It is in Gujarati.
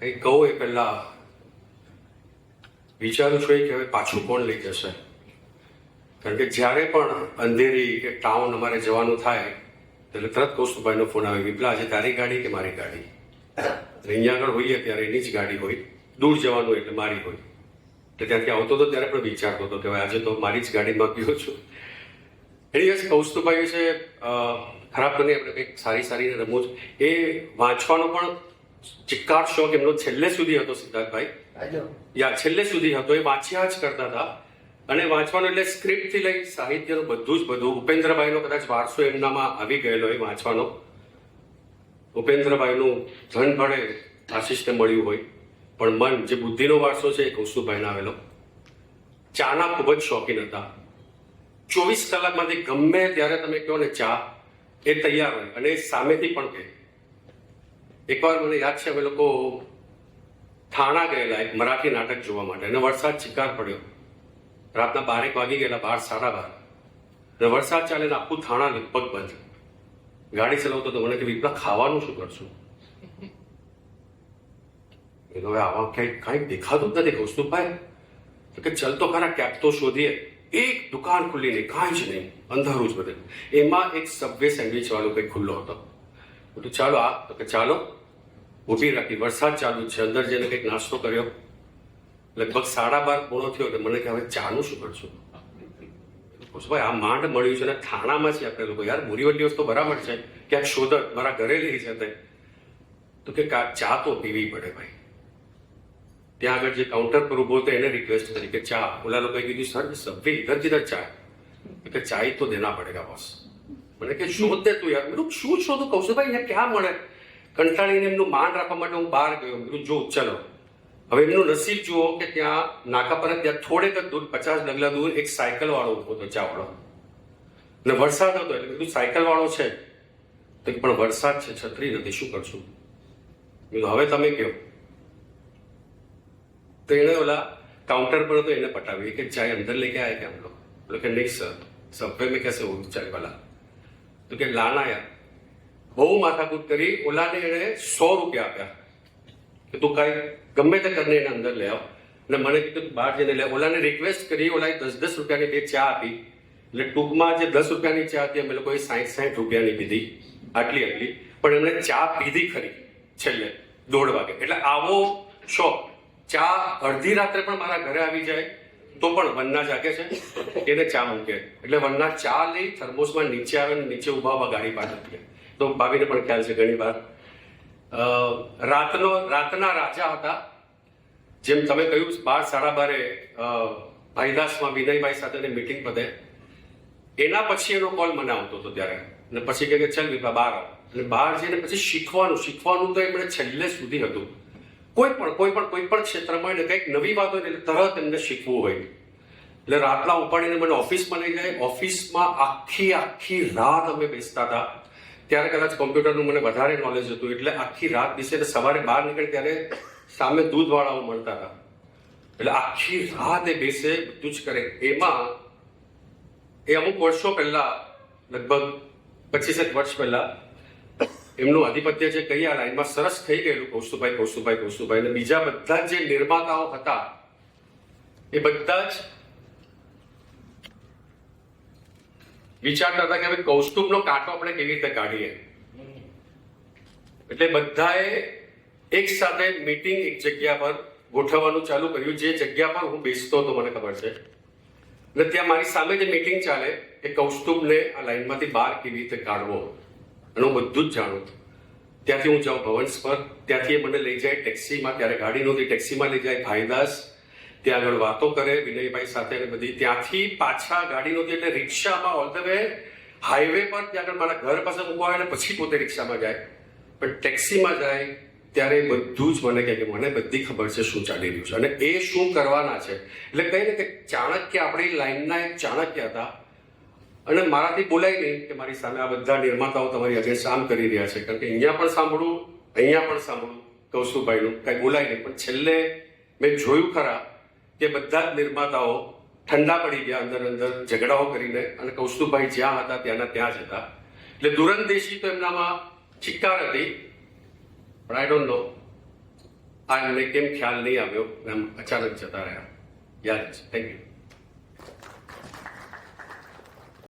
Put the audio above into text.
કંઈક કહું એ પહેલા. વિચારું છું કે હવે પાછું કોણ લઈ જશે? કારણ કે જ્યારે પણ અંધેરી કે ટાઉન અમારે જવાનું થાય, એટલે તરત કૌસ્તુભાઈનો ફોન આવે, વિપલા, આજે તારી ગાડી કે મારી ગાડી? એટલે અહીંયા આગળ હોઈએ ત્યારે એની જ ગાડી હોય, દૂર જવાનું હોય એટલે મારી હોય. એટલે ત્યાંથી આવતો હતો ત્યારે પણ વિચારતો હતો કે આજે તો મારી જ ગાડીમાં ગયો છું. એની યસ કૌસ્તુભાઈ છે ખરાબ બની આપણે કંઈક સારી સારી રમૂજ એ વાંચવાનો પણ ચિક્કાર શોખ એમનો છેલ્લે સુધી હતો સિદ્ધાર્થભાઈ. યા છેલ્લે સુધી હતો એ વાંચ્યા જ કરતા હતા. અને વાંચવાનું એટલે સ્ક્રિપ્ટથી લઈ સાહિત્યનું બધું જ બધું. ઉપેન્દ્રભાઈનો કદાચ વારસો એમનામાં આવી ગયેલો એ વાંચવાનો. ઉપેન્દ્રભાઈનું ધન ભળે આશીષને મળ્યું હોય. પણ મન જે બુદ્ધિનો વારસો છે એ કૌશુભાઈને આવેલો. ચાના ખૂબ જ શોખીન હતા. ચોવીસ કલાકમાંથી ગમે ત્યારે તમે કહો ને ચા એ તૈયાર હોય. અને એ સામેથી પણ કહે. એકવાર મને યાદ છે, અમે લોકો થાણા ગયેલા એક મરાઠી નાટક જોવા માટે અને વરસાદ ચિકાર પડ્યો. રાતના બારેક વાગી ગયેલા, બાર, સાડા બાર. અને વરસાદ ચાલે આખું થાણા લગભગ બંધ. ગાડી ચલાવતો તો મને કે, વિપલા, ખાવાનું શું કરશું? એનો હવે આવા ક્યાંય, કાંઈ દેખાતું જ નથી. કૌસ્તુભભાઈ તો કે, ચલ તો ખરા ક્યાંક તો શોધીએ. એક દુકાન ખુલ્લી નહીં કાંઈ જ નહીં, અંધારું જ બધે. એમાં એક સબવે સેન્ડવિચ વાળો કંઈક ખુલ્લો હતો. બધું ચાલો આ. તો કે, ચાલો. ઊભી રાખી, વરસાદ ચાલુ છે, અંદર જઈને કંઈક નાસ્તો કર્યો. લગભગ સાડા બાર પૂર્ણ થયો એટલે મને કે હવે ચાનું શું કરશું? ભાઈ, આ માંડ મળ્યું છે અને થાણામાં છે આપણે લોકો યાર બોરીવલી વસ્તુ બરાબર છે. ક્યાંક શોધક મારા ઘરે લઈ છે તે. તો કે ચા તો પીવી પડે ભાઈ. ત્યાં આગળ જે કાઉન્ટર પર ઊભો હતો એને રિક્વેસ્ટ કરી કે, ચા. ઓલા લોકોએ કીધું, સર સભ્ય ઇધર કિધર ચા. કે, ચાય તો દેના પડેગા બોસ મને કે શોધ દે તું યાર? મેં શું શોધું? કહું છું, ભાઈ, અહીંયા ક્યાં મળે? કંટાળીને એમનું માન રાખવા માટે હું બહાર ગયો. મેં જો, ચલો. હવે એમનું નસીબ જુઓ કે ત્યાં નાકા પર ત્યાં થોડેક જ દૂર, પચાસ ડગલા દૂર એક સાયકલવાળો ઊભો હતો ચાવાળો અને વરસાદ હતો એટલે કીધું, સાયકલવાળો છે. તો પણ વરસાદ છે, છત્રી નથી, શું કરશું? કીધું, હવે તમે કહો. તો એણે ઓલા કાઉન્ટર પર હતો, એને પટાવી કે ચાય અંદર લેકે આયા? કે હમ લોકો કે, નહીં, સર. સબવે મેં કેસે ચાય વાલા તો કે, લાના યાર. બહુ માથાકૂટ કરી ઓલાને એણે સો રૂપિયા આપ્યા. કે તું કાંઈ ગમે તે કરીને એને અંદર લે આવ. અને મને કીધું બહાર જઈને લે. ઓલાને રિક્વેસ્ટ કરી, ઓલાએ દસ દસ રૂપિયાની બે ચા આપી. એટલે ટૂંકમાં જે દસ રૂપિયાની ચા હતી, અમે લોકોએ સાઠ સાઠ રૂપિયાની પીધી. આટલી આટલી પણ એમણે ચા પીધી ખરી છેલ્લે, દોઢ વાગે. એટલે આવો શોખ. ચા અડધી રાત્રે પણ મારા ઘરે આવી જાય, તો પણ વનના જાગે છે. એને ચા મૂકે. એટલે વનના ચા લઈ થર્મોસમાં નીચે આવે નીચે ઊભા ઊભા ગાડી પાછળ તો ભાભીને પણ ખ્યાલ છે ઘણી વાર. રાતનો, રાતના રાજા હતા, જેમ તમે કહ્યું, બાર સાડા બારે ભાઈદાસમાં વિનયભાઈ સાથેની મીટિંગ પતે. એના પછી એનો કોલ મને આવતો હતો ત્યારે. અને પછી કહે કે ચાલ વિભા બહાર આવ. અને બહાર જઈને પછી શીખવાનું શીખવાનું તો એમણે છેલ્લે સુધી હતું. કોઈ પણ કોઈ પણ કોઈ પણ ક્ષેત્રમાં એને કંઈક નવી વાત હોય એટલે તરત એમને શીખવું હોય. એટલે રાતના ઉપાડીને મને ઓફિસમાં લઈ જાય. ઓફિસમાં આખી આખી રાત અમે બેસતા હતા. ત્યારે કદાચ કોમ્પ્યુટરનું મને વધારે નોલેજ હતું. એટલે આખી રાત દિવસે સવારે બહાર નીકળે ત્યારે સામે દૂધવાળાઓ મળતા હતા. એટલે આખી રાત એ બેસે, બધું જ કરે. એમાં, એ અમુક વર્ષો પહેલા, લગભગ પચીસેક વર્ષ પહેલા, એમનું આધિપત્ય જે કહી આ લાઈનમાં સરસ થઈ ગયેલું કૌશુભાઈ કૌશુભાઈ કૌશુભાઈ અને બીજા બધા જે નિર્માતાઓ હતા, એ બધા જ વિચારતા હતા કે હવે કૌસ્તુભનો કાંટો આપણે કેવી રીતે કાઢીએ? એટલે બધાએ એક સાથે મીટિંગ એક જગ્યા પર ગોઠવવાનું ચાલુ કર્યું. જે જગ્યા પર હું બેસતો હતો, મને ખબર છે. અને ત્યાં મારી સામે જે મીટિંગ ચાલે, એ કૌસ્તુભને આ લાઈનમાંથી બહાર કેવી રીતે કાઢવો? અને હું બધું જ જાણું ત્યાંથી હું જાઉં ભવન્સ પર. ત્યાંથી એ મને લઈ જાય ટેક્સીમાં ત્યારે ગાડી નહોતી. ટેક્સીમાં લઈ જાય ભાઈદાસ. ત્યાં આગળ વાતો કરે, વિનયભાઈ સાથે ને બધી. ત્યાંથી પાછા ગાડી નહોતી એટલે રિક્ષામાં ઓલ ધ વે હાઈવે પર ત્યાં આગળ મારા ઘર પાસે મૂકવા અને પછી પોતે રિક્ષામાં જાય. પણ ટેક્સીમાં જાય ત્યારે બધું જ મને કહે કે મને બધી ખબર છે શું ચાલી રહ્યું છે. અને એ શું કરવાના છે. એટલે કહી ને કે ચાણક્ય આપણી લાઈનના એક ચાણક્ય હતા. અને મારાથી બોલાય નહીં કે મારી સામે આ બધા નિર્માતાઓ તમારી અગે શામ કરી રહ્યા છે. કારણ કે અહીંયા પણ સાંભળું, અહીંયા પણ સાંભળું કૌશુભાઈનું કાંઈ બોલાય નહીં. પણ છેલ્લે મેં જોયું ખરા કે બધા જ નિર્માતાઓ ઠંડા પડી ગયા અંદર અંદર, ઝઘડાઓ કરીને અને કૌસ્તુભાઈ જ્યાં હતા ત્યાંના ત્યાં જ હતા. એટલે દુરંદેશી તો એમનામાં ચિક્કાર હતી, પણ આઈ ડોન્ટ નો આ એમને કેમ ખ્યાલ નહીં આવ્યો? એમ અચાનક જતા રહ્યા. યાદ થેન્ક યુ